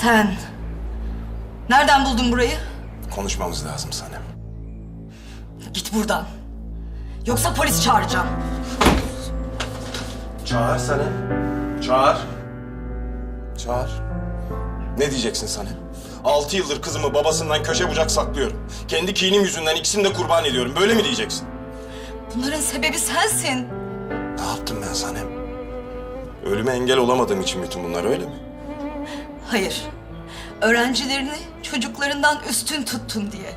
Sen nereden buldun burayı? Konuşmamız lazım Sanem. Git buradan. Yoksa polis çağıracağım. Çağır Sanem. Çağır. Çağır. Ne diyeceksin Sanem? Altı yıldır kızımı babasından köşe bucak saklıyorum. Kendi kinim yüzünden ikisini de kurban ediyorum. Böyle mi diyeceksin? Bunların sebebi sensin. Ne yaptım ben Sanem? Ölüme engel olamadığım için bütün bunlar öyle mi? Hayır. Öğrencilerini çocuklarından üstün tuttun diye.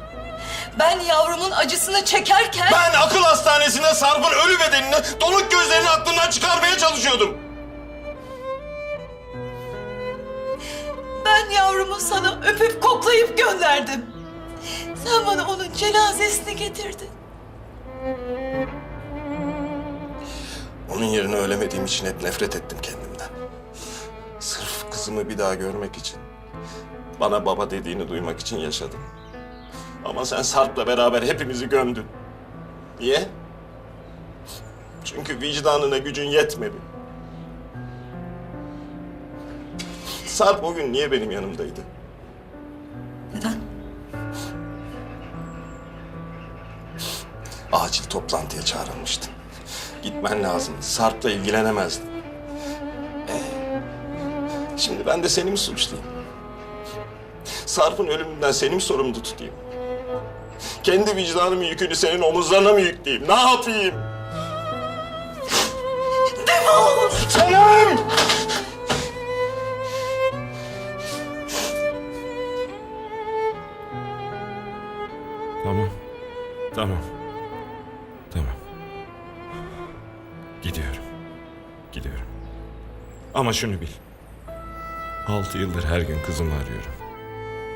Ben yavrumun acısını çekerken... Ben akıl hastanesinde Sarp'ın ölü bedenini donuk gözlerini aklından çıkarmaya çalışıyordum. Ben yavrumu sana öpüp koklayıp gönderdim. Sen bana onun cenazesini getirdin. Onun yerine ölemediğim için hep nefret ettim kendimden. Kızımı bir daha görmek için, bana baba dediğini duymak için yaşadım. Ama sen Sarp'la beraber hepimizi gömdün. Niye? Çünkü vicdanına gücün yetmedi. Sarp o gün niye benim yanımdaydı? Neden? Acil toplantıya çağrılmıştın. Gitmen lazım. Sarp'la ilgilenemezdin. Şimdi ben de seni mi suçlayayım? Sarp'ın ölümünden seni mi sorumlu tutayım? Kendi vicdanımın yükünü senin omuzlarına mı yükleyeyim? Ne yapayım? Defol! Senem! Tamam. Tamam. Tamam. Gidiyorum. Gidiyorum. Ama şunu bil. Altı yıldır her gün kızımı arıyorum.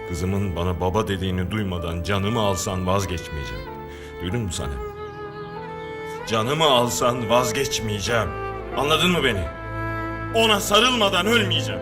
Kızımın bana baba dediğini duymadan canımı alsan vazgeçmeyeceğim. Duydun mu sana? Canımı alsan vazgeçmeyeceğim. Anladın mı beni? Ona sarılmadan ölmeyeceğim.